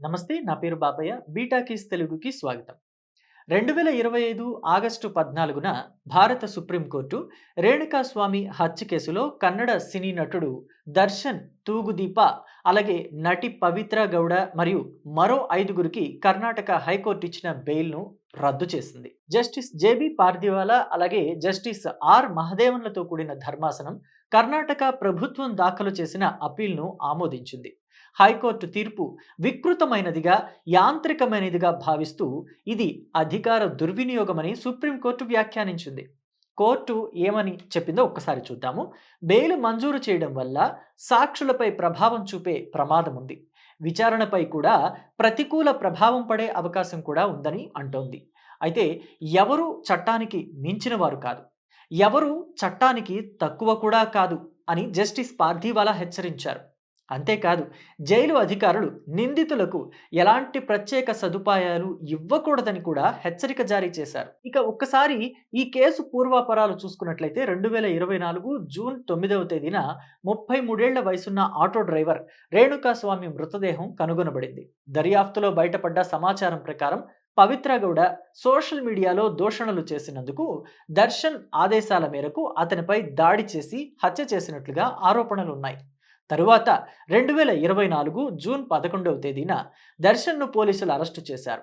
నమస్తే నా పేరు బాబయ్య. బీటాకీస్ తెలుగుకి స్వాగతం. రెండు వేల ఇరవై ఐదు ఆగస్టు పద్నాలుగున భారత సుప్రీంకోర్టు రేణుకాస్వామి హత్య కేసులో కన్నడ సినీ నటుడు దర్శన్ తూగుదీప అలాగే నటి పవిత్ర గౌడ మరియు మరో ఐదుగురికి కర్ణాటక హైకోర్టు ఇచ్చిన బెయిల్ను రద్దు చేసింది. జస్టిస్ జేబి పార్దివాలా అలాగే జస్టిస్ ఆర్ మహదేవన్లతో కూడిన ధర్మాసనం కర్ణాటక ప్రభుత్వం దాఖలు చేసిన అప్పీల్ను ఆమోదించింది. హైకోర్టు తీర్పు వికృతమైనదిగా యాంత్రికమైనదిగా భావిస్తూ ఇది అధికార దుర్వినియోగమని సుప్రీంకోర్టు వ్యాఖ్యానించింది. కోర్టు ఏమని చెప్పిందో ఒక్కసారి చూద్దాము. బెయిల్ మంజూరు చేయడం వల్ల సాక్షులపై ప్రభావం చూపే ప్రమాదం ఉంది విచారణపై కూడా ప్రతికూల ప్రభావం పడే అవకాశం కూడా ఉందని అంటోంది. అయితే ఎవరు చట్టానికి మించిన వారు కాదు. ఎవరు చట్టానికి తక్కువ కూడా కాదు అని జస్టిస్ పార్థివాలా హెచ్చరించారు. అంతేకాదు జైలు అధికారులు నిందితులకు ఎలాంటి ప్రత్యేక సదుపాయాలు ఇవ్వకూడదని కూడా హెచ్చరిక జారీ చేశారు. ఇక ఒక్కసారి ఈ కేసు పూర్వాపరాలు చూసుకున్నట్లయితే రెండు వేల ఇరవై నాలుగు జూన్ తొమ్మిదవ తేదీన ముప్పై మూడేళ్ళ వయసున్న ఆటో డ్రైవర్ రేణుకాస్వామి మృతదేహం కనుగొనబడింది. దర్యాప్తులో బయటపడ్డ సమాచారం ప్రకారం పవిత్ర గౌడ సోషల్ మీడియాలో దూషణలు చేసినందుకు దర్శన్ ఆదేశాల మేరకు అతనిపై దాడి చేసి హత్య చేసినట్లుగా ఆరోపణలు ఉన్నాయి తరువాత రెండు వేల ఇరవై నాలుగు జూన్ పదకొండవ తేదీన దర్శన్ను పోలీసులు అరెస్టు చేశారు.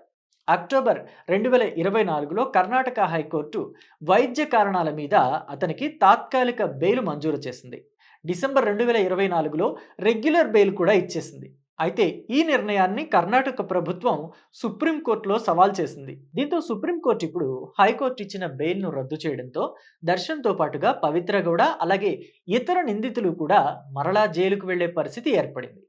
అక్టోబర్ రెండు వేల ఇరవై నాలుగులో కర్ణాటక హైకోర్టు వైద్య కారణాల మీద అతనికి తాత్కాలిక బెయిల్ మంజూరు చేసింది. డిసెంబర్ రెండు వేల ఇరవై నాలుగులో రెగ్యులర్ బెయిల్ కూడా ఇచ్చేసింది. అయితే ఈ నిర్ణయాన్ని కర్ణాటక ప్రభుత్వం సుప్రీంకోర్టులో సవాల్ చేసింది. దీంతో సుప్రీంకోర్టు ఇప్పుడు హైకోర్టు ఇచ్చిన బెయిల్ను రద్దు చేయడంతో దర్శన్తో పాటుగా పవిత్ర గౌడ అలాగే ఇతర నిందితులు కూడా మరలా జైలుకు వెళ్ళే పరిస్థితి ఏర్పడింది.